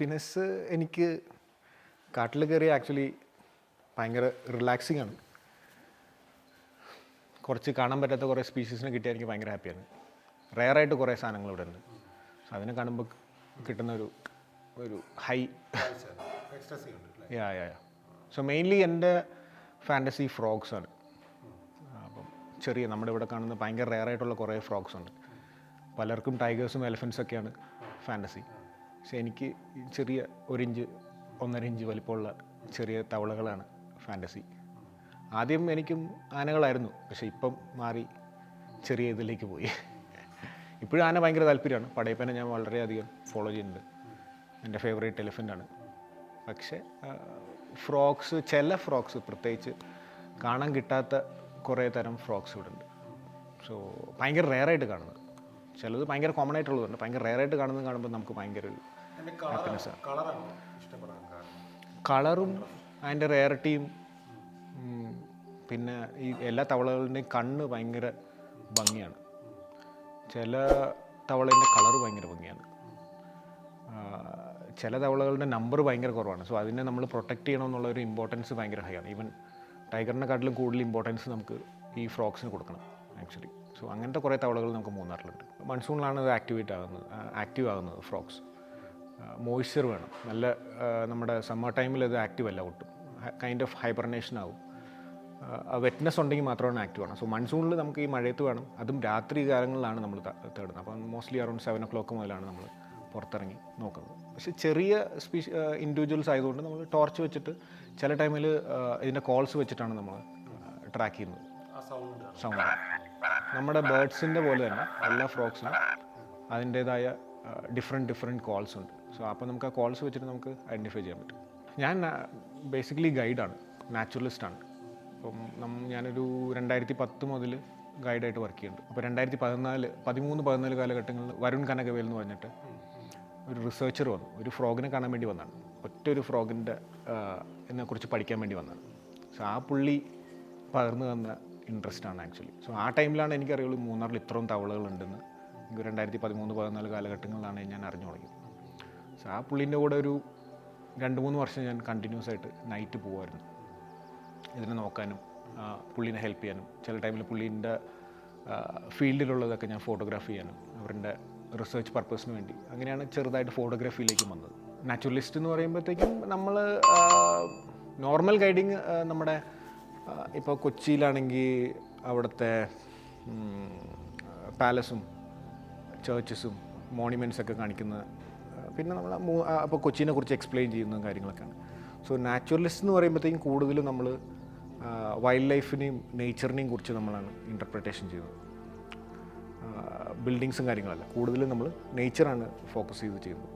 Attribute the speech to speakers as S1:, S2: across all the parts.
S1: Happiness എനിക്ക് കാട്ടിൽ കയറി ആക്ച്വലി ഭയങ്കര റിലാക്സിങ് ആണ്. കുറച്ച് കാണാൻ പറ്റാത്ത കുറേ സ്പീഷീസിനെ കിട്ടിയാൽ എനിക്ക് ഭയങ്കര ഹാപ്പിയാണ് റെയറായിട്ട് കുറേ സാധനങ്ങൾ ഇവിടെ ഉണ്ട്. സോ അതിനെ കാണുമ്പോൾ കിട്ടുന്ന ഒരു ഒരു high ya ya so mainly എന്റെ ഫാന്റസി ഫ്രോഗ്സ് ആണ്. അപ്പം ചെറിയ നമ്മുടെ ഇവിടെ കാണുന്ന ഭയങ്കര റെയറായിട്ടുള്ള കുറേ ഫ്രോഗ്സ് ഉണ്ട്. പലർക്കും ടൈഗേഴ്സും എലിഫൻസ് ഒക്കെയാണ് ഫാന്റസി പക്ഷെ എനിക്ക് ചെറിയ ഒരു ഇഞ്ച് ഒന്നര ഇഞ്ച് വലിപ്പമുള്ള ചെറിയ തവളകളാണ് ഫാന്റസി. ആദ്യം എനിക്കും ആനകളായിരുന്നു പക്ഷെ ഇപ്പം മാറി ചെറിയ ഇതിലേക്ക് പോയി. ഇപ്പോഴും ആന ഭയങ്കര താല്പര്യമാണ്. പടയപ്പനെ ഞാൻ വളരെയധികം ഫോളോ ചെയ്യുന്നുണ്ട്. എന്റെ ഫേവറേറ്റ് എലിഫന്റാണ്. പക്ഷേ ഫ്രോക്സ് ചില ഫ്രോക്സ് പ്രത്യേകിച്ച് കാണാൻ കിട്ടാത്ത കുറേ തരം ഫ്രോക്സ് ഇവിടെ ഉണ്ട് സോ ഭയങ്കര റെയറായിട്ട് കാണുന്നത്. ചിലത് ഭയങ്കര കോമൺ ആയിട്ടുള്ളതുണ്ട്. ഭയങ്കര റെയറായിട്ട് കാണുന്നത് കാണുമ്പോൾ നമുക്ക് ഭയങ്കര ഒരു ഹാപ്പിനെസ്സാണ് കളറും അതിന്റെ റേറിറ്റിയും പിന്നെ ഈ എല്ലാ തവളകളുടെയും കണ്ണ് ഭയങ്കര ഭംഗിയാണ്. ചില തവളേന്റെ കളർ ഭയങ്കര ഭംഗിയാണ്. ചില തവളകളുടെ നമ്പർ ഭയങ്കര കുറവാണ്. സോ അതിനെ നമ്മൾ പ്രൊട്ടക്റ്റ് ചെയ്യണമെന്നുള്ള ഒരു ഇമ്പോർട്ടൻസ് ഭയങ്കര ഹൈ ആണ്. ഈവൻ ടൈഗറിനെക്കാട്ടിലും കൂടുതൽ ഇമ്പോർട്ടൻസ് നമുക്ക് ഈ ഫ്രോക്സിന് കൊടുക്കണം ആക്ച്വലി സോ അങ്ങനത്തെ കുറേ തവളകൾ നമുക്ക് മൂന്നാറിലുണ്ട്. മൺസൂണിലാണ് ഇത് ആക്ടിവേറ്റ് ആകുന്നത് ആക്റ്റീവ് ആകുന്നത് ഫ്രോക്സ് മോയ്സ്ചർ വേണം. നല്ല നമ്മുടെ സമ്മർ ടൈമിൽ ഇത് ആക്റ്റീവ് അല്ല ഒട്ടും. കൈൻഡ് ഓഫ് ഹൈബർനേഷൻ ആവും. വെറ്റ്നസ് ഉണ്ടെങ്കിൽ മാത്രമാണ് ആക്റ്റീവ് ആണ്. സോ മൺസൂണിൽ നമുക്ക് ഈ മഴയത്ത് വേണം. അതും രാത്രി കാലങ്ങളിലാണ് നമ്മൾ തേടുന്നത്. അപ്പം mostly around seven o'clock മുതലാണ് നമ്മൾ പുറത്തിറങ്ങി നോക്കുന്നത്. പക്ഷേ ചെറിയ സ്പീഷ് ഇൻഡിവിജ്വൽസ് ആയതുകൊണ്ട് നമ്മൾ ടോർച്ച് വെച്ചിട്ട് ചില ടൈമിൽ ഇതിന്റെ കോൾസ് വെച്ചിട്ടാണ് നമ്മൾ ട്രാക്ക് ചെയ്യുന്നത്.
S2: സൗണ്ട്
S1: നമ്മുടെ ബേർഡ്സിന്റെ പോലെ തന്നെ എല്ലാ ഫ്രോക്സിനും അതിന്റേതായ ഡിഫറെന്റ് ഡിഫറെന്റ് കോൾസ് ഉണ്ട്. സോ അപ്പോൾ നമുക്ക് ആ കോൾസ് വെച്ചിട്ട് നമുക്ക് ഐഡന്റിഫൈ ചെയ്യാൻ പറ്റും. ഞാൻ ബേസിക്കലി ഗൈഡാണ് നാച്ചുറലിസ്റ്റാണ് അപ്പം ഞാനൊരു രണ്ടായിരത്തി പത്ത് മുതൽ ഗൈഡായിട്ട് വർക്ക് ചെയ്യുന്നുണ്ട്. അപ്പോൾ രണ്ടായിരത്തി പതിനാല് പതിമൂന്ന് പതിനാല് കാലഘട്ടങ്ങളിൽ വരുൺ കനകവേൽ എന്ന് പറഞ്ഞിട്ട് ഒരു റിസർച്ചർ വന്നു. ഒരു ഫ്രോഗിനെ കാണാൻ വേണ്ടി വന്നതാണ് ഒറ്റ ഒരു ഫ്രോഗിന്റെ കുറിച്ച് പഠിക്കാൻ വേണ്ടി വന്നതാണ് സോ ആ പുള്ളി പകർന്നു തന്ന ആണ് ആക്ച്വലി സോ ആ ടൈമിലാണ് എനിക്കറിയുള്ളൂ മൂന്നാറിൽ ഇത്രയും തവളകളുണ്ടെന്ന് എനിക്ക് രണ്ടായിരത്തി പതിമൂന്ന് പതിനാല് കാലഘട്ടങ്ങളിലാണ് ഞാൻ അറിഞ്ഞു തുടങ്ങിയത്. ആ പുള്ളീന്റെ കൂടെ ഒരു രണ്ട് മൂന്ന് വർഷം ഞാൻ കണ്ടിന്യൂസ് ആയിട്ട് നൈറ്റ് പോകുമായിരുന്നു ഇതിനെ നോക്കാനും പുള്ളീനെ ഹെൽപ്പ് ചെയ്യാനും ചില ടൈമിൽ പുള്ളീന്റെ ഫീൽഡിലുള്ളതൊക്കെ ഞാൻ ഫോട്ടോഗ്രാഫ് ചെയ്യാനും അവരുടെ റിസർച്ച് പർപ്പസിന് വേണ്ടി. അങ്ങനെയാണ് ചെറുതായിട്ട് ഫോട്ടോഗ്രാഫിയിലേക്ക് വന്നത്. നാച്ചുറലിസ്റ്റ് എന്ന് പറയുമ്പോഴത്തേക്കും നമ്മൾ നോർമൽ ഗൈഡിങ് നമ്മുടെ ഇപ്പോൾ കൊച്ചിയിലാണെങ്കിൽ അവിടുത്തെ പാലസും ചേർച്ചസും ഒക്കെ കാണിക്കുന്ന പിന്നെ നമ്മൾ അപ്പോൾ കൊച്ചിനെ കുറിച്ച് എക്സ്പ്ലെയിൻ ചെയ്യുന്ന കാര്യങ്ങളൊക്കെയാണ്. സോ നാച്ചുറലിസ്റ്റ് എന്ന് പറയുമ്പോഴത്തേക്കും കൂടുതലും നമ്മൾ വൈൽഡ് ലൈഫിനെയും നേച്ചറിനെയും കുറിച്ച് നമ്മളാണ് ഇന്റർപ്രിട്ടേഷൻ ചെയ്യുന്നത്. ബിൽഡിങ്സും കാര്യങ്ങളല്ല. കൂടുതലും നമ്മൾ നേച്ചറാണ് ഫോക്കസ് ചെയ്ത് ചെയ്യുന്നത്.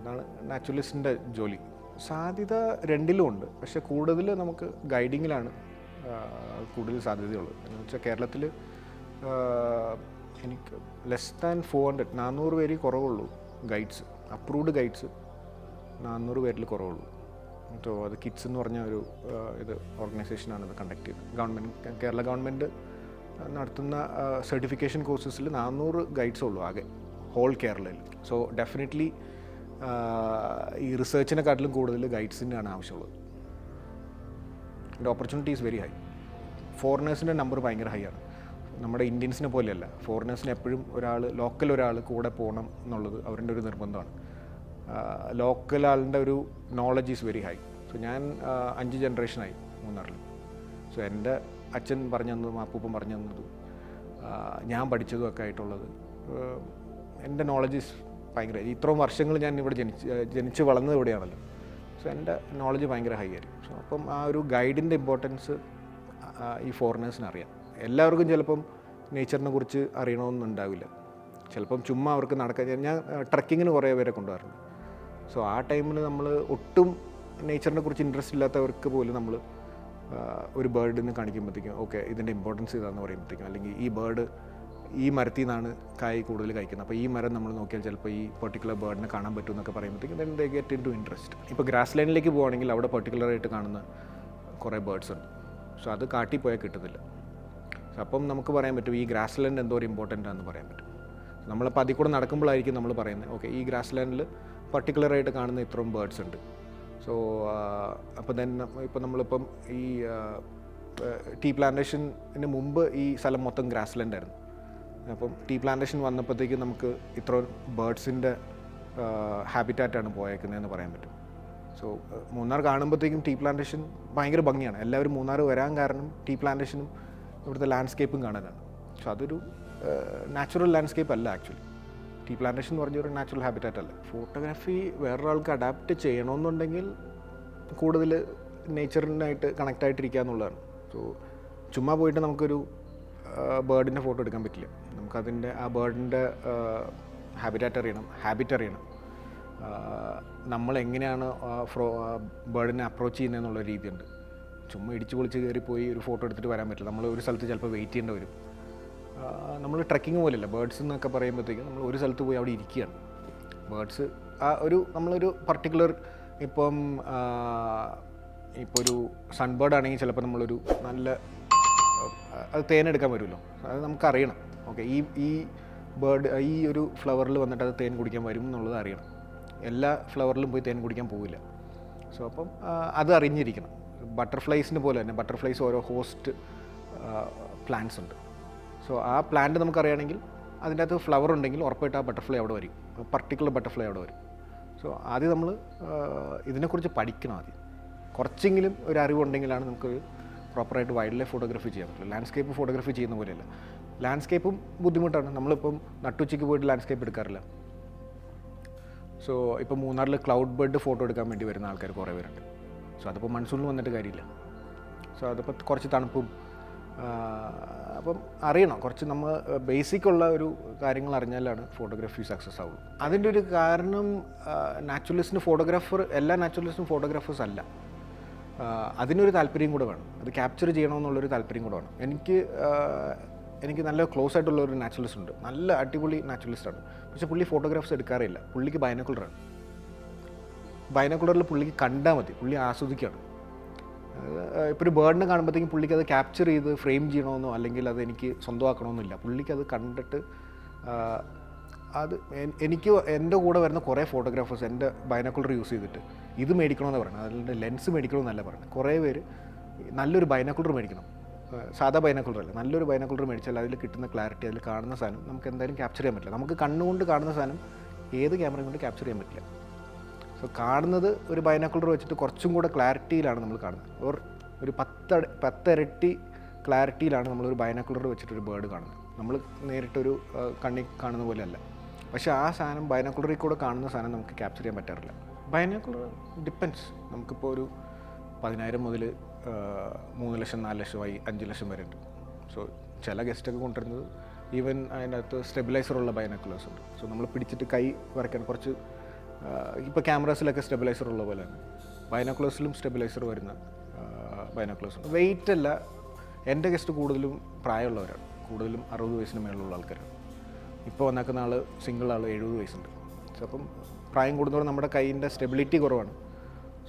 S1: അതാണ് നാച്ചുറലിസ്റ്റിന്റെ ജോലി. സാധ്യത രണ്ടിലും ഉണ്ട്. പക്ഷെ കൂടുതൽ നമുക്ക് ഗൈഡിങ്ങിലാണ് കൂടുതൽ സാധ്യതയുള്ളത്. എന്ന് വെച്ചാൽ കേരളത്തിൽ എനിക്ക് ലെസ് ദാൻ ഫോർ ഹൺഡ്രഡ് നാനൂറ് പേര് കുറവുള്ളൂ ഗൈഡ്സ് അപ്രൂവ്ഡ് ഗൈഡ്സ് നാനൂറ് പേരിൽ കുറവുള്ളൂ. സോ അത് കിഡ്സ് എന്ന് പറഞ്ഞ ഒരു ഇത് ഓർഗനൈസേഷനാണ് ഇത് കണ്ടക്ട് ചെയ്തത്. ഗവൺമെന്റ് കേരള ഗവൺമെന്റ് നടത്തുന്ന സർട്ടിഫിക്കേഷൻ കോഴ്സസിൽ നാനൂറ് ഗൈഡ്സേ ഉള്ളൂ ആകെ ഹോൾ കേരളയിൽ. സോ ഡെഫിനറ്റ്ലി ഈ റിസർച്ചിനെക്കാട്ടിലും കൂടുതൽ ഗൈഡ്സിന്റെയാണ് ആവശ്യമുള്ളത്. അതിന്റെ ഓപ്പർച്യൂണിറ്റി ഈസ് വെരി ഹൈ ഫോറിനേഴ്സിന്റെ നമ്പർ ഭയങ്കര ഹൈ ആണ്. നമ്മുടെ ഇന്ത്യൻസിനെ പോലെയല്ല ഫോറിനേഴ്സിന് എപ്പോഴും ഒരാൾ ലോക്കൽ ഒരാൾ കൂടെ പോകണം എന്നുള്ളത് അവരുടെ ഒരു നിർബന്ധമാണ്. ലോക്കൽ ആളുടെ ഒരു knowledge is very high so ഞാൻ അഞ്ച് ജനറേഷനായി മൂന്നാറിൽ. സോ എന്റെ അച്ഛൻ പറഞ്ഞു തന്നതും അപ്പൂപ്പൻ പറഞ്ഞു തന്നതും ഞാൻ പഠിച്ചതും ഒക്കെ ആയിട്ടുള്ളത് എന്റെ നോളജ് ഈസ് ഭയങ്കര ഇത്രയും വർഷങ്ങൾ ഞാൻ ഇവിടെ ജനിച്ച് ജനിച്ച് വളർന്നത് ഇവിടെയാണല്ലോ. സോ എന്റെ നോളജ് ഭയങ്കര ഹൈ ആയിരിക്കും. സോ അപ്പം ആ ഒരു ഗൈഡിന്റെ ഇമ്പോർട്ടൻസ് ഈ ഫോറിനേഴ്സിന് അറിയാം. എല്ലാവർക്കും ചിലപ്പം നേച്ചറിനെ കുറിച്ച് അറിയണമെന്നുണ്ടാവില്ല. ചിലപ്പം ചുമ്മാ അവർക്ക് നടക്കാൻ ഞാൻ ട്രക്കിങ്ങിന് കുറേ പേരെ കൊണ്ടുപോകാറുണ്ട് സോ ആ ടൈമിൽ നമ്മൾ ഒട്ടും നേച്ചറിനെ കുറിച്ച് ഇൻട്രസ്റ്റ് ഇല്ലാത്തവർക്ക് പോലും നമ്മൾ ഒരു ബേർഡിന് കാണിക്കുമ്പോഴത്തേക്കും ഓക്കെ ഇതിന്റെ ഇമ്പോർട്ടൻസ് ഇതാന്ന് പറയുമ്പോഴത്തേക്കും അല്ലെങ്കിൽ ഈ ബേർഡ് ഈ മരത്തിൽ നിന്നാണ് കായ് കൂടുതൽ കഴിക്കുന്നത്. അപ്പോൾ ഈ മരം നമ്മൾ നോക്കിയാൽ ചിലപ്പോൾ ഈ പെർട്ടിക്കുലർ ബേർഡിനെ കാണാൻ പറ്റും എന്നൊക്കെ പറയുമ്പോഴത്തേക്കും then they get into interest ഇപ്പോൾ ഗ്രാസ് ലൈനിലേക്ക് പോകുകയാണെങ്കിൽ അവിടെ പെർട്ടിക്കുലറായിട്ട് കാണുന്ന കുറേ ബേർഡ്സ് ഉണ്ട്. സോ അത് കാട്ടി പോയാൽ കിട്ടുന്നില്ല സോ അപ്പം നമുക്ക് പറയാൻ പറ്റും ഈ ഗ്രാസ് ലാൻഡ് എന്തോ ഒരു ഇമ്പോർട്ടന്റ് ആണെന്ന് പറയാൻ പറ്റും. നമ്മളപ്പോൾ അതിൽ കൂടെ നടക്കുമ്പോഴായിരിക്കും നമ്മൾ പറയുന്നത് ഓക്കെ ഈ ഗ്രാസ് ലാൻഡിൽ പർട്ടിക്കുലറായിട്ട് കാണുന്ന ഇത്രയും ബേർഡ്സ് ഉണ്ട്. സോ അപ്പോൾ ദെൻ ഇപ്പോൾ നമ്മളിപ്പം ഈ ടീ പ്ലാന്റേഷന് മുമ്പ് ഈ സ്ഥലം മൊത്തം ഗ്രാസ് ലാൻഡ് ആയിരുന്നു. അപ്പം ടീ പ്ലാന്റേഷൻ വന്നപ്പോഴത്തേക്ക് നമുക്ക് ഇത്രയും ബേർഡ്സിന്റെ ഹാബിറ്റാറ്റാണ് പോയേക്കുന്നതെന്ന് പറയാൻ പറ്റും. സോ മൂന്നാർ കാണുമ്പോഴത്തേക്കും ടീ പ്ലാന്റേഷൻ ഭയങ്കര ഭംഗിയാണ്. എല്ലാവരും മൂന്നാർ വരാൻ കാരണം ടീ പ്ലാന്റേഷനും ഇവിടുത്തെ ലാൻഡ്സ്കേപ്പും കാണാനാണ് സോ അതൊരു നാച്ചുറൽ ലാൻഡ്സ്കേപ്പ് അല്ല ആക്ച്വലി ടീ പ്ലാന്റേഷൻ എന്ന് പറഞ്ഞൊരു നാച്ചുറൽ ഹാബിറ്റാറ്റ് അല്ല? ഫോട്ടോഗ്രാഫി വേറൊരാൾക്ക് അഡാപ്റ്റ് ചെയ്യണമെന്നുണ്ടെങ്കിൽ കൂടുതൽ നേച്ചറിനായിട്ട് കണക്റ്റ് ആയിട്ടിരിക്കുക എന്നുള്ളതാണ്. സോ ചുമ്മാ പോയിട്ട് നമുക്കൊരു ബേർഡിന്റെ ഫോട്ടോ എടുക്കാൻ പറ്റില്ല. നമുക്കതിന്റെ ആ ബേർഡിന്റെ ഹാബിറ്റാറ്റ് അറിയണം ഹാബിറ്റ് അറിയണം. നമ്മൾ എങ്ങനെയാണ് ഫ്രോ ബേർഡിനെ അപ്രോച്ച് ചെയ്യുന്നതെന്നുള്ള രീതിയുണ്ട്. ചുമ്മാ ഇടിച്ച് പൊളിച്ച് പോയി ഒരു ഫോട്ടോ എടുത്തിട്ട് വരാൻ പറ്റില്ല. നമ്മൾ ഒരു സ്ഥലത്ത് ചിലപ്പോൾ വെയിറ്റ് ചെയ്യേണ്ടി വരും. നമ്മൾ ട്രക്കിംഗ് പോലെയല്ല ബേർഡ്സ് എന്നൊക്കെ പറയുമ്പോഴത്തേക്കും നമ്മൾ ഒരു സ്ഥലത്ത് പോയി അവിടെ ഇരിക്കുകയാണ്. ബേർഡ്സ് ആ ഒരു നമ്മളൊരു പർട്ടിക്കുലർ ഇപ്പം ഇപ്പോൾ ഒരു സൺബേർഡ് ആണെങ്കിൽ ചിലപ്പോൾ നമ്മളൊരു നല്ല അത് തേനെടുക്കാൻ വരുമല്ലോ. അത് നമുക്കറിയണം. ഓക്കെ ഈ ഈ ബേർഡ് ഈ ഒരു ഫ്ലവറിൽ വന്നിട്ട് അത് തേൻ കുടിക്കാൻ വരും എന്നുള്ളത് അറിയണം. എല്ലാ ഫ്ലവറിലും പോയി തേൻ കുടിക്കാൻ പോവില്ല. സോ അപ്പം അത് അറിഞ്ഞിരിക്കണം. ബട്ടർഫ്ലൈസിന് പോലെ തന്നെ ബട്ടർഫ്ലൈസ് ഓരോ ഹോസ്റ്റ് പ്ലാന്റ്സ് ഉണ്ട്. സോ ആ പ്ലാന്റ് നമുക്കറിയാണെങ്കിൽ അതിന്റെ അകത്ത് ഫ്ലവർ ഉണ്ടെങ്കിൽ ഉറപ്പായിട്ട് ആ ബട്ടർഫ്ലൈ അവിടെ വരും. പർട്ടിക്കുലർ ബട്ടർഫ്ലൈ അവിടെ വരും. സോ ആദ്യം നമ്മൾ ഇതിനെക്കുറിച്ച് പഠിക്കണം ആദ്യം. കുറച്ചെങ്കിലും ഒരു അറിവുണ്ടെങ്കിലാണ് നമുക്കൊരു പ്രോപ്പറായിട്ട് വൈൽഡ് ലൈഫ് ഫോട്ടോഗ്രാഫി ചെയ്യാൻ പറ്റില്ല ലാൻഡ്സ്കേപ്പ് ഫോട്ടോഗ്രാഫി ചെയ്യുന്ന പോലെയല്ല. ലാൻഡ്സ്കേപ്പും ബുദ്ധിമുട്ടാണ്. നമ്മളിപ്പം നട്ടുച്ചയ്ക്ക് പോയിട്ട് ലാൻഡ്സ്കേപ്പ് എടുക്കാറില്ല. സോ ഇപ്പോൾ മൂന്നാറിൽ ക്ലൗഡ് ബേർഡ് ഫോട്ടോ എടുക്കാൻ വേണ്ടി വരുന്ന ആൾക്കാർ കുറേ പേരുണ്ട്. സോ അതിപ്പോൾ മൺസൂണിൽ വന്നിട്ട് കാര്യമില്ല. സോ അതിപ്പോൾ കുറച്ച് തണുപ്പും അപ്പം അറിയണം. കുറച്ച് നമ്മൾ ബേസിക് ഉള്ള ഒരു കാര്യങ്ങൾ അറിഞ്ഞാലാണ് ഫോട്ടോഗ്രാഫി സക്സസ് ആവുള്ളൂ. അതിന്റെ ഒരു കാരണം നാച്ചുറലിസ്റ്റിന് ഫോട്ടോഗ്രാഫർ എല്ലാ നാച്ചുറലിസ്റ്റും ഫോട്ടോഗ്രാഫേഴ്സ് അല്ല. അതിനൊരു താല്പര്യം കൂടെ വേണം. അത് ക്യാപ്ചർ ചെയ്യണമെന്നുള്ളൊരു താല്പര്യം കൂടെ വേണം. എനിക്ക് എനിക്ക് നല്ല ക്ലോസ് ആയിട്ടുള്ള ഒരു നാച്ചുറലിസ്റ്റ് ഉണ്ട്. നല്ല അടിപൊളി നാച്ചുറലിസ്റ്റാണ് പക്ഷേ പുള്ളി ഫോട്ടോഗ്രാഫ്സ് എടുക്കാറില്ല. പുള്ളിക്ക് ബൈനക്കുളറാണ് ബൈനക്കുളറിൽ പുള്ളിക്ക് കണ്ടാൽ മതി. പുള്ളി ആസ്വദിക്കുകയാണ് ഇപ്പോൾ ഒരു ബേർഡിനെ കാണുമ്പോഴത്തേക്കും പുള്ളിക്ക് അത് ക്യാപ്ചർ ചെയ്ത് ഫ്രെയിം ചെയ്യണമെന്നോ അല്ലെങ്കിൽ അത് എനിക്ക് സ്വന്തമാക്കണമെന്നില്ല പുള്ളിക്ക് അത് കണ്ടിട്ട് അത് എനിക്ക് എന്റെ കൂടെ വരുന്ന കുറേ ഫോട്ടോഗ്രാഫേഴ്സ് എന്റെ ബൈനക്കുലർ യൂസ് ചെയ്തിട്ട് ഇത് മേടിക്കണമെന്ന് പറയുന്നത്. അതിന്റെ ലെൻസ് മേടിക്കണമെന്നല്ല പറയുന്നത്. കുറേ പേര് നല്ലൊരു ബൈനക്കുലർ മേടിക്കണം. സാധാ ബൈനക്കുലർ അല്ല നല്ലൊരു ബൈനക്കുലർ മേടിച്ചാൽ അതിൽ കിട്ടുന്ന ക്ലാരിറ്റി അതിൽ കാണുന്ന സാധനം നമുക്ക് എന്തായാലും ക്യാപ്ചർ ചെയ്യാൻ പറ്റില്ല. നമുക്ക് കണ്ണുകൊണ്ട് കാണുന്ന സാധനം ഏത് ക്യാമറയും കൊണ്ട് ക്യാപ്ചർ ചെയ്യാൻ പറ്റില്ല. സോ കാണുന്നത് ഒരു ബൈനാക്കുലർ വെച്ചിട്ട് കുറച്ചും കൂടെ ക്ലാരിറ്റിയിലാണ് നമ്മൾ കാണുന്നത്. ഓർ ഒരു പത്ത് പത്തിരട്ടി ക്ലാരിറ്റിയിലാണ് നമ്മളൊരു ബൈനാക്കുലർ വെച്ചിട്ടൊരു ബേർഡ് കാണുന്നത്. നമ്മൾ നേരിട്ടൊരു കണ്ണി കാണുന്ന പോലെയല്ല. പക്ഷേ ആ സാധനം ബൈനാക്കുലറിൽ കൂടെ കാണുന്ന സാധനം നമുക്ക് ക്യാപ്ചർ ചെയ്യാൻ പറ്റാറില്ല. ബൈനാക്കുലർ ഡിപ്പെൻസ് നമുക്കിപ്പോൾ ഒരു പതിനായിരം മുതൽ മൂന്ന് ലക്ഷം നാല് ലക്ഷമായി അഞ്ച് ലക്ഷം വരെ ഉണ്ട്. സോ ചില ഗസ്റ്റൊക്കെ കൊണ്ടുവരുന്നത് ഈവൻ അതിനകത്ത് സ്റ്റെബിലൈസറുള്ള ബൈനാക്കുലേഴ്സ് ഉണ്ട്. സോ നമ്മൾ പിടിച്ചിട്ട് കൈ വരയ്ക്കാൻ കുറച്ച് ഇപ്പോൾ ക്യാമറാസിലൊക്കെ സ്റ്റെബിലൈസർ ഉള്ള പോലെയാണ് ബൈനോക്ലോസിലും സ്റ്റെബിലൈസർ വരുന്ന ബൈനോക്ലോസ് വെയിറ്റ് അല്ല എന്റെ ഗസ്റ്റ് കൂടുതലും പ്രായമുള്ളവരാണ്. കൂടുതലും അറുപത് വയസ്സിന് മേലുള്ള ആൾക്കാരാണ്. ഇപ്പോൾ വന്നേക്കുന്ന ആൾ സിംഗിൾ ആൾ എഴുപത് വയസ്സുണ്ട്. സോ അപ്പം പ്രായം കൂടുന്നതോടെ നമ്മുടെ കൈയിന്റെ സ്റ്റെബിലിറ്റി കുറവാണ്.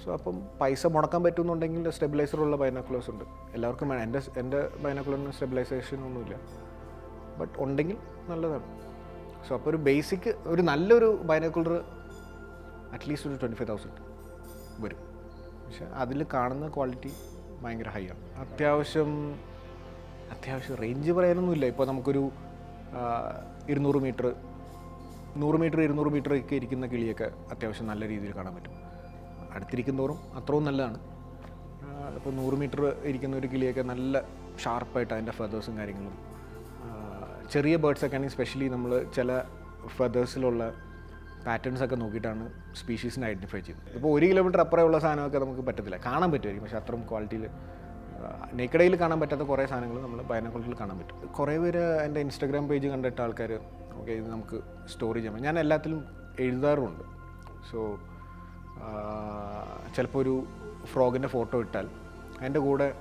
S1: സോ അപ്പം പൈസ മുടക്കാൻ പറ്റുന്നുണ്ടെങ്കിൽ സ്റ്റെബിലൈസർ ഉള്ള ബൈനോക്ലോസ് ഉണ്ട്. എല്ലാവർക്കും വേണം. എന്റെ എന്റെ ബൈനാക്കുലറിന് സ്റ്റെബിലൈസേഷൻ ഒന്നുമില്ല. ബട്ട് ഉണ്ടെങ്കിൽ നല്ലതാണ്. സോ അപ്പോൾ ഒരു ബേസിക് ഒരു നല്ലൊരു ബൈനാക്കുലർ അറ്റ്ലീസ്റ്റ് ഒരു ട്വന്റി ഫൈവ് തൗസൻഡ് വരും. പക്ഷെ അതിൽ കാണുന്ന ക്വാളിറ്റി ഭയങ്കര ഹൈ ആണ്. അത്യാവശ്യം അത്യാവശ്യം റേഞ്ച് പറയാനൊന്നുമില്ല. ഇപ്പോൾ നമുക്കൊരു ഇരുന്നൂറ് മീറ്റർ നൂറ് മീറ്റർ ഇരുന്നൂറ് മീറ്റർ ഒക്കെ ഇരിക്കുന്ന കിളിയൊക്കെ അത്യാവശ്യം നല്ല രീതിയിൽ കാണാൻ പറ്റും. അടുത്തിരിക്കും തോറും അത്രയും നല്ലതാണ്. ഇപ്പോൾ നൂറ് മീറ്റർ ഇരിക്കുന്ന ഒരു കിളിയൊക്കെ നല്ല ഷാർപ്പായിട്ട് അതിന്റെ ഫെതേഴ്സും കാര്യങ്ങളും ചെറിയ ബേർഡ്സൊക്കെ ആണെങ്കിൽ സ്പെഷ്യലി നമ്മൾ ചില ഫെതേഴ്സിലുള്ള പാറ്റേൺസ് ഒക്കെ നോക്കിയിട്ടാണ് സ്പീഷീസിനെ ഐഡന്റിഫൈ ചെയ്യുന്നത്. ഇപ്പോൾ ഒരു കിലോമീറ്റർ അപ്പുറമുള്ള സാധനമൊക്കെ നമുക്ക് പറ്റത്തില്ല. കാണാൻ പറ്റുമായിരിക്കും. പക്ഷേ അത്രയും ക്വാളിറ്റിയിൽ നെക്കടയിൽ കാണാൻ പറ്റാത്ത കുറേ സാധനങ്ങൾ നമ്മൾ ബൈനക്കുലറിൽ കാണാൻ പറ്റും. കുറേ പേര് എന്റെ ഇൻസ്റ്റാഗ്രാം പേജ് കണ്ടിട്ട് ആൾക്കാർ ഓക്കെ ഇത് നമുക്ക് സ്റ്റോറി ചെയ്യാം ഞാൻ എല്ലാത്തിലും എഴുതാറുമുണ്ട്. സോ ചിലപ്പോൾ ഒരു ഫ്രോഗിന്റെ ഫോട്ടോ ഇട്ടാൽ അതിന്റെ കൂടെ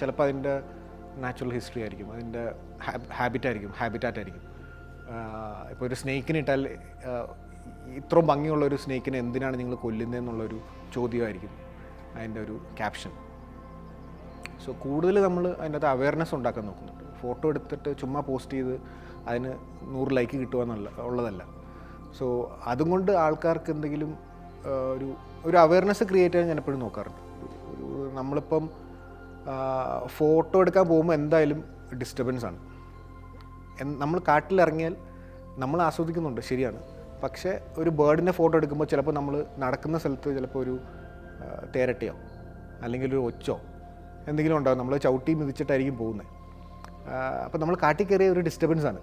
S1: ചിലപ്പോൾ അതിന്റെ നാച്ചുറൽ ഹിസ്റ്ററി ആയിരിക്കും. അതിന്റെ ഹാബിറ്റ് ആയിരിക്കും. ഹാബിറ്റാറ്റ് ആയിരിക്കും. ഇപ്പോൾ ഒരു സ്നേക്കിന് ഇട്ടാൽ ഇത്ര ഭംഗിയുള്ള ഒരു സ്നേക്കിനെ എന്തിനാണ് നിങ്ങൾ കൊല്ലുന്നത് കൊല്ലുന്നതെന്നുള്ളൊരു ചോദ്യമായിരിക്കും അതിന്റെ ഒരു ക്യാപ്ഷൻ. സോ കൂടുതൽ നമ്മൾ അതിന്റെ അകത്ത് അവയർനെസ് ഉണ്ടാക്കാൻ നോക്കുന്നുണ്ട്. ഫോട്ടോ എടുത്തിട്ട് ചുമ്മാ പോസ്റ്റ് ചെയ്ത് അതിന് നൂറ് ലൈക്ക് കിട്ടുക എന്നുള്ള ഉള്ളതല്ല. സോ അതും കൊണ്ട് ആൾക്കാർക്ക് എന്തെങ്കിലും ഒരു ഒരു അവയർനെസ് ക്രിയേറ്റ് ചെയ്യാൻ ഞാൻ എപ്പോഴും നോക്കാറുണ്ട്. ഒരു നമ്മളിപ്പം ഫോട്ടോ എടുക്കാൻ പോകുമ്പോൾ എന്തായാലും ഡിസ്റ്റർബൻസ് ആണ്. നമ്മൾ കാട്ടിലിറങ്ങിയാൽ നമ്മൾ ആസ്വദിക്കുന്നുണ്ട് ശരിയാണ്. പക്ഷേ ഒരു ബേർഡിന്റെ ഫോട്ടോ എടുക്കുമ്പോൾ ചിലപ്പോൾ നമ്മൾ നടക്കുന്ന സ്ഥലത്ത് ചിലപ്പോൾ ഒരു തേരട്ടയോ അല്ലെങ്കിൽ ഒരു ഒച്ചോ എന്തെങ്കിലും ഉണ്ടാകും നമ്മൾ ചവിട്ടി മിതിച്ചിട്ടായിരിക്കും പോകുന്നത്. അപ്പോൾ നമ്മൾ കാട്ടിൽ കയറിയ ഒരു ഡിസ്റ്റർബൻസ് ആണ്.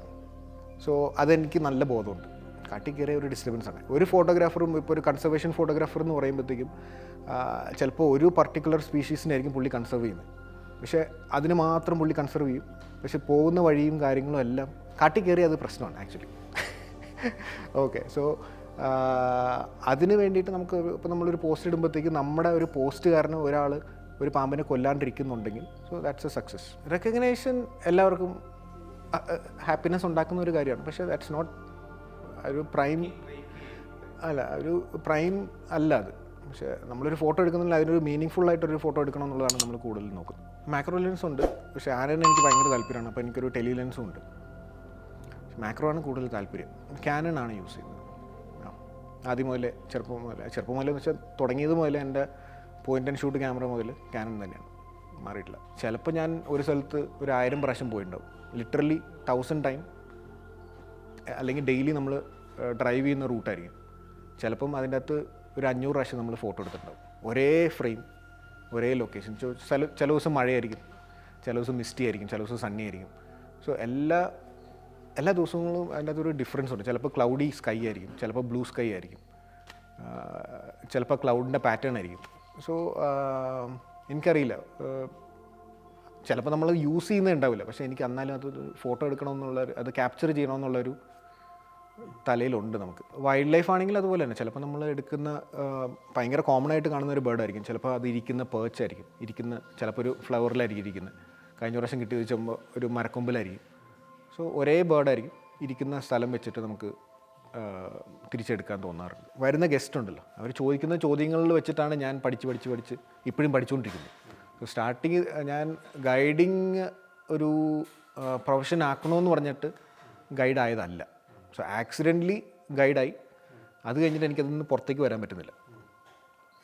S1: സോ അതെനിക്ക് നല്ല ബോധമുണ്ട്. കാട്ടിൽ കയറിയ ഒരു ഡിസ്റ്റർബൻസ് ആണ്. ഒരു ഫോട്ടോഗ്രാഫറും ഇപ്പോൾ ഒരു കൺസർവേഷൻ ഫോട്ടോഗ്രാഫർ എന്ന് പറയുമ്പോഴത്തേക്കും ചിലപ്പോൾ ഒരു പർട്ടിക്കുലർ സ്പീഷീസിനായിരിക്കും പുള്ളി കൺസർവ് ചെയ്യുന്നത്. പക്ഷേ അതിന് മാത്രം പുള്ളി കൺസർവ് ചെയ്യും. പക്ഷെ പോകുന്ന വഴിയും കാര്യങ്ങളും എല്ലാം കാട്ടി അത് പ്രശ്നമാണ് ആക്ച്വലി ഓക്കെ സോ അതിന് വേണ്ടിയിട്ട് നമുക്ക് ഇപ്പോൾ നമ്മളൊരു പോസ്റ്റ് ഇടുമ്പോഴത്തേക്കും നമ്മുടെ ഒരു പോസ്റ്റ് കാരണം ഒരാൾ ഒരു പാമ്പിനെ കൊല്ലാണ്ടിരിക്കുന്നുണ്ടെങ്കിൽ so that's a success recognition എല്ലാവർക്കും ഹാപ്പിനെസ് ഉണ്ടാക്കുന്ന ഒരു കാര്യമാണ്. പക്ഷേ ദാറ്റ്സ് നോട്ട് ഒരു പ്രൈം അല്ല ഒരു പ്രൈം അല്ല അത്. പക്ഷേ നമ്മളൊരു ഫോട്ടോ എടുക്കുന്നില്ല അതിനൊരു മീനിങ് ഫുൾ ആയിട്ടൊരു ഫോട്ടോ എടുക്കണം എന്നുള്ളതാണ് നമ്മൾ കൂടുതൽ നോക്കുന്നത്. മാക്രോ ലെൻസ് ഉണ്ട്. പക്ഷേ ആനന് എനിക്ക് ഭയങ്കര താല്പര്യമാണ്. അപ്പോൾ എനിക്കൊരു ടെലി ലെൻസും ഉണ്ട്. മാക്രോ ആണ് കൂടുതൽ താല്പര്യം. ക്യാനൺ ആണ് യൂസ് ചെയ്യുന്നത്. ആദ്യം മുതൽ ചെറുപ്പം മുതൽ ചെറുപ്പം മുതലേ എന്ന് വെച്ചാൽ തുടങ്ങിയത് മുതൽ എന്റെ പോയിന്റ് ആൻഡ് ഷൂട്ട് ക്യാമറ മുതൽ ക്യാനൺ തന്നെയാണ്. മാറിയിട്ടില്ല. ചിലപ്പോൾ ഞാൻ ഒരു സ്ഥലത്ത് ഒരു ആയിരം പ്രാവശ്യം പോയിട്ടുണ്ടാവും. ലിറ്ററലി തൗസൻഡ് ടൈം അല്ലെങ്കിൽ ഡെയിലി നമ്മൾ ഡ്രൈവ് ചെയ്യുന്ന റൂട്ടായിരിക്കും ചിലപ്പം അതിന്റെ അകത്ത് ഒരു അഞ്ഞൂറ് പ്രാവശ്യം നമ്മൾ ഫോട്ടോ എടുത്തിട്ടുണ്ടാവും. ഒരേ ഫ്രെയിം ഒരേ ലൊക്കേഷൻ ചില ചില ദിവസം മഴയായിരിക്കും. ചില ദിവസം മിസ്റ്റി ആയിരിക്കും. ചില ദിവസം സണ്ണി ആയിരിക്കും. സോ എല്ലാ എല്ലാ ദിവസങ്ങളും അതിന്റെ അകത്തൊരു ഡിഫറൻസ് ഉണ്ട്. ചിലപ്പോൾ ക്ലൗഡി സ്കൈ ആയിരിക്കും. ചിലപ്പോൾ ബ്ലൂ സ്കൈ ആയിരിക്കും. ചിലപ്പോൾ ക്ലൗഡിന്റെ പാറ്റേൺ ആയിരിക്കും. സോ എനിക്കറിയില്ല. ചിലപ്പോൾ നമ്മൾ യൂസ് ചെയ്യുന്നേ ഉണ്ടാവില്ല. പക്ഷേ എനിക്ക് എന്നാലും അത് ഫോട്ടോ എടുക്കണമെന്നുള്ളൊരു അത് ക്യാപ്ചർ ചെയ്യണമെന്നുള്ളൊരു തലയിലുണ്ട് നമുക്ക്. വൈൽഡ് ലൈഫ് ആണെങ്കിൽ അതുപോലെ തന്നെ. ചിലപ്പോൾ നമ്മൾ എടുക്കുന്ന ഭയങ്കര കോമൺ ആയിട്ട് കാണുന്ന ഒരു ബേർഡ് ആയിരിക്കും. ചിലപ്പോൾ അത് ഇരിക്കുന്ന പേർച്ച് ആയിരിക്കും. ഇരിക്കുന്ന ചിലപ്പോൾ ഒരു ഫ്ലവറിലായിരിക്കും ഇരിക്കുന്നത്. കഴിഞ്ഞ പ്രാവശ്യം കിട്ടി വെച്ചുമ്പോൾ ഒരു മരക്കൊമ്പിലായിരിക്കും. സോ ഒരേ ബേർഡായിരിക്കും ഇരിക്കുന്ന സ്ഥലം വെച്ചിട്ട് നമുക്ക് തിരിച്ചെടുക്കാൻ തോന്നാറുണ്ട്. വരുന്ന ഗസ്റ്റ് ഉണ്ടല്ലോ. അവർ ചോദിക്കുന്ന ചോദ്യങ്ങളിൽ വെച്ചിട്ടാണ് ഞാൻ പഠിച്ച് പഠിച്ച് പഠിച്ച് ഇപ്പോഴും പഠിച്ചുകൊണ്ടിരിക്കുന്നത്. സോ സ്റ്റാർട്ടിങ് ഞാൻ ഗൈഡിങ് ഒരു പ്രൊഫഷൻ ആക്കണമെന്ന് പറഞ്ഞിട്ട് ഗൈഡ് ആയതല്ല. സോ ആക്സിഡന്റലി ഗൈഡായി അത് കഴിഞ്ഞിട്ട് എനിക്കതിൽ നിന്ന് പുറത്തേക്ക് വരാൻ പറ്റുന്നില്ല.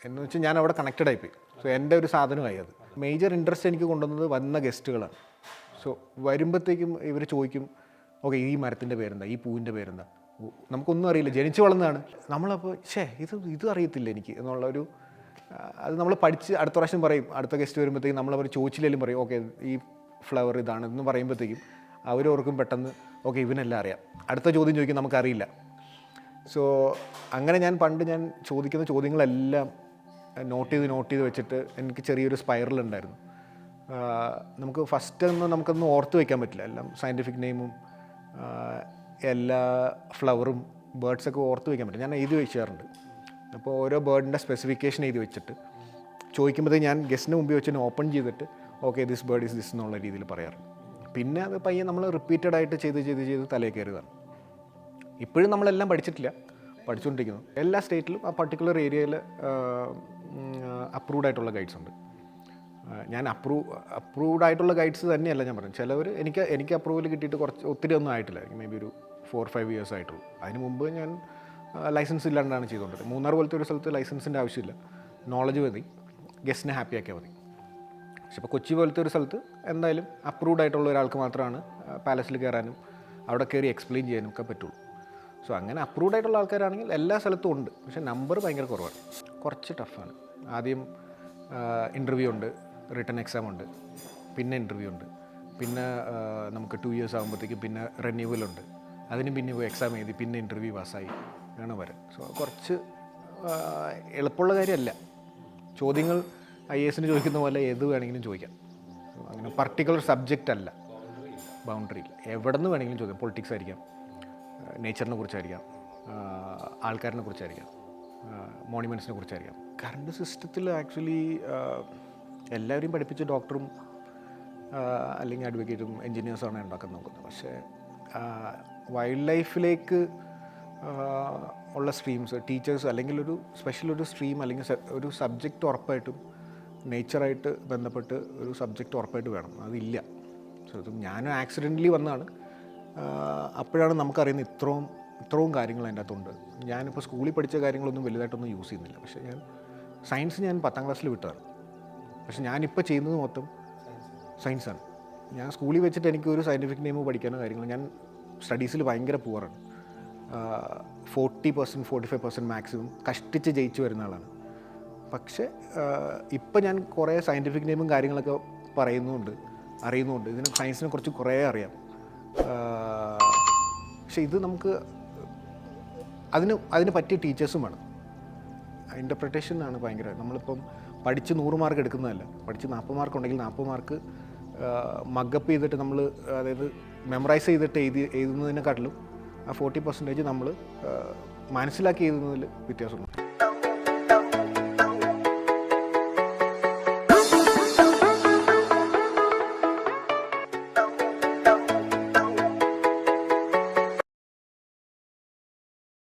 S1: എന്ന് വെച്ചാൽ ഞാൻ അവിടെ കണക്റ്റഡ് ആയിപ്പോയി. സോ എന്റെ ഒരു സാധനമായി അത്. മേജർ ഇൻട്രസ്റ്റ് എനിക്ക് കൊണ്ടുവന്നത് വന്ന ഗസ്റ്റുകളാണ് സോ വരുമ്പോഴത്തേക്കും ഇവർ ചോദിക്കും ഓക്കെ ഈ മരത്തിന്റെ പേരെന്താ? ഈ പൂവിന്റെ പേരെന്താ? നമുക്കൊന്നും അറിയില്ല. ജനിച്ചു വളർന്നതാണ്. നമ്മളപ്പോൾ ഷേ ഇത് ഇത് അറിയത്തില്ല എനിക്ക്. എന്നുള്ളൊരു അത് നമ്മൾ പഠിച്ച് അടുത്ത പ്രാവശ്യം പറയും. അടുത്ത ഗസ്റ്റ് വരുമ്പോഴത്തേക്കും നമ്മളവർ ചോദിച്ചില്ലെങ്കിലും പറയും ഓക്കെ ഈ ഫ്ലവർ ഇതാണ്. എന്ന് പറയുമ്പോഴത്തേക്കും അവരോർക്കും പെട്ടെന്ന് ഓക്കെ ഇവനെല്ലാം അറിയാം. അടുത്ത ചോദ്യം ചോദിക്കാൻ നമുക്കറിയില്ല. സോ അങ്ങനെ ഞാൻ പണ്ട് ഞാൻ ചോദിക്കുന്ന ചോദ്യങ്ങളെല്ലാം നോട്ട് ചെയ്ത് നോട്ട് ചെയ്ത് വെച്ചിട്ട് എനിക്ക് ചെറിയൊരു സ്പൈറൽ ഉണ്ടായിരുന്നു. നമുക്ക് ഫസ്റ്റ് ഒന്നും നമുക്കൊന്നും ഓർത്ത് വയ്ക്കാൻ പറ്റില്ല. എല്ലാം സയന്റിഫിക് നെയിമും എല്ലാ ഫ്ലവറും ബേർഡ്സൊക്കെ ഓർത്ത് വയ്ക്കാൻ പറ്റില്ല. ഞാൻ എഴുതി വെച്ചാറുണ്ട് അപ്പോൾ ഓരോ ബേർഡിന്റെ സ്പെസിഫിക്കേഷൻ എഴുതി വെച്ചിട്ട് ചോദിക്കുമ്പോഴത്തേക്ക് ഞാൻ ഗസ്റ്റിന് മുമ്പ് വെച്ച് ഓപ്പൺ ചെയ്തിട്ട് okay this bird is this എന്നുള്ള രീതിയിൽ പറയാറുണ്ട്. പിന്നെ അത് പയ്യെ നമ്മൾ റിപ്പീറ്റഡ് ആയിട്ട് ചെയ്ത് ചെയ്ത് ചെയ്ത് തലയിൽ കയറിയതാണ്. ഇപ്പോഴും നമ്മളെല്ലാം പഠിച്ചിട്ടില്ല. പഠിച്ചുകൊണ്ടിരിക്കുന്നു. എല്ലാ സ്റ്റേറ്റിലും ആ പർട്ടിക്കുലർ ഏരിയയിൽ അപ്രൂവ്ഡ് ആയിട്ടുള്ള ഗൈഡ്സ് ഉണ്ട്. ഞാൻ അപ്രൂവ് അപ്രൂവ്ഡ് ആയിട്ടുള്ള ഗൈഡ്സ് തന്നെയല്ല ഞാൻ പറഞ്ഞു ചിലവർ എനിക്ക് എനിക്ക് അപ്രൂവൽ കിട്ടിയിട്ട് കുറച്ച് ഒത്തിരി ഒന്നും ആയിട്ടില്ല. മേ ബി ഒരു ഫോർ ഫൈവ് ഇയേഴ്സ് ആയിട്ടുള്ളൂ. അതിന് മുമ്പ് ഞാൻ ലൈസൻസ് ഇല്ലാണ്ടാണ് ചെയ്തുകൊണ്ടിരുന്നത് മൂന്നാർ പോലത്തെ ഒരു സ്ഥലത്ത് ലൈസൻസിന്റെ ആവശ്യമില്ല. നോളജ് മതി. ഗസ്റ്റിനെ ഹാപ്പിയാക്കിയാൽ മതി. പക്ഷെ ഇപ്പോൾ കൊച്ചി പോലത്തെ ഒരു സ്ഥലത്ത് എന്തായാലും അപ്രൂവ്ഡ് ആയിട്ടുള്ള ഒരാൾക്ക് മാത്രമാണ് പാലസിൽ കയറാനും അവിടെ കയറി എക്സ്പ്ലെയിൻ ചെയ്യാനും ഒക്കെ പറ്റുള്ളൂ. സോ അങ്ങനെ അപ്രൂവ്ഡ് ആയിട്ടുള്ള ആൾക്കാരാണെങ്കിൽ എല്ലാ സ്ഥലത്തും ഉണ്ട്. പക്ഷേ നമ്പർ ഭയങ്കര കുറവാണ്. കുറച്ച് ടഫാണ് ആദ്യം ഇന്റർവ്യൂ ഉണ്ട് റിട്ടേൺ എക്സാം ഉണ്ട് പിന്നെ ഇന്റർവ്യൂ ഉണ്ട് പിന്നെ നമുക്ക് ടു ഇയേഴ്സ് ആകുമ്പോഴത്തേക്കും പിന്നെ റിന്യൂവൽ ഉണ്ട്. അതിന് പിന്നെ എക്സാം എഴുതി പിന്നെ ഇന്റർവ്യൂ പാസ്സായി ആണ് വരാൻ സോ കുറച്ച് എളുപ്പമുള്ള കാര്യമല്ല. ചോദ്യങ്ങൾ ഐ എസിന് ചോദിക്കുന്ന പോലെ ഏത് വേണമെങ്കിലും ചോദിക്കാം. അങ്ങനെ പർട്ടിക്കുലർ സബ്ജക്റ്റ് അല്ല. ബൗണ്ടറി ഇല്ല. എവിടെ നിന്ന് വേണമെങ്കിലും ചോദിക്കാം. പൊളിറ്റിക്സ് ആയിരിക്കാം. നേച്ചറിനെ കുറിച്ചായിരിക്കാം. ആൾക്കാരിനെ കുറിച്ചായിരിക്കാം. മോണിമെന്റ്സിനെ കുറിച്ചായിരിക്കാം. കറണ്ട് സിസ്റ്റത്തിൽ ആക്ച്വലി എല്ലാവരെയും പഠിപ്പിച്ച ഡോക്ടറും അല്ലെങ്കിൽ അഡ്വക്കേറ്റും എൻജിനീയേഴ്സാണ് ഉണ്ടാക്കാൻ നോക്കുന്നത്. പക്ഷേ വൈൽഡ് ലൈഫിലേക്ക് ഉള്ള സ്ട്രീംസ് ടീച്ചേഴ്സ് അല്ലെങ്കിൽ ഒരു സ്പെഷ്യൽ ഒരു സ്ട്രീം അല്ലെങ്കിൽ ഒരു സബ്ജക്റ്റ് ഉറപ്പായിട്ടും നേച്ചറായിട്ട് ബന്ധപ്പെട്ട് ഒരു സബ്ജക്റ്റ് ഉറപ്പായിട്ട് വേണം. അതില്ല. ശരിക്കും ഞാൻ ആക്സിഡന്റലി വന്നതാണ്. അപ്പോഴാണ് നമുക്കറിയുന്നത് ഇത്രയും ഇത്രയും കാര്യങ്ങൾ അതിന്റെ അകത്തുണ്ട്. ഞാനിപ്പോൾ സ്കൂളിൽ പഠിച്ച കാര്യങ്ങളൊന്നും വലുതായിട്ടൊന്നും യൂസ് ചെയ്യുന്നില്ല. പക്ഷേ ഞാൻ സയൻസ് ഞാൻ പത്താം ക്ലാസ്സിൽ വിട്ടതാണ്. പക്ഷേ ഞാനിപ്പോൾ ചെയ്യുന്നത് മൊത്തം സയൻസാണ്. ഞാൻ സ്കൂളിൽ വെച്ചിട്ട് എനിക്ക് ഒരു സയന്റിഫിക് നെയിം പഠിക്കാനോ കാര്യങ്ങൾ ഞാൻ സ്റ്റഡീസിൽ ഭയങ്കര പൂവറാണ് forty percent forty five percent maximum കഷ്ടിച്ച് ജയിച്ചു വരുന്ന ആളാണ്. പക്ഷേ ഇപ്പം ഞാൻ കുറേ സയന്റിഫിക് നെയിമും കാര്യങ്ങളൊക്കെ പറയുന്നുമുണ്ട് അറിയുന്നുമുണ്ട് ഇതിന് സയൻസിനെ കുറിച്ച് കുറേ അറിയാം. പക്ഷെ ഇത് നമുക്ക് അതിന് അതിന് പറ്റിയ ടീച്ചേഴ്സും വേണം. ഇന്റർപ്രിട്ടേഷൻ ആണ് ഭയങ്കര. നമ്മളിപ്പം പഠിച്ച് നൂറ് മാർക്ക് എടുക്കുന്നതല്ല. പഠിച്ച് നാൽപ്പത് മാർക്ക് ഉണ്ടെങ്കിൽ നാൽപ്പത് മാർക്ക് മഗപ്പ് ചെയ്തിട്ട് നമ്മൾ അതായത് മെമ്മറൈസ് ചെയ്തിട്ട് എഴുതി എഴുതുന്നതിനെക്കാട്ടിലും ആ ഫോർട്ടി പെർസെന്റേജ് നമ്മൾ മനസ്സിലാക്കി എഴുതുന്നതിൽ വ്യത്യാസമുണ്ട്.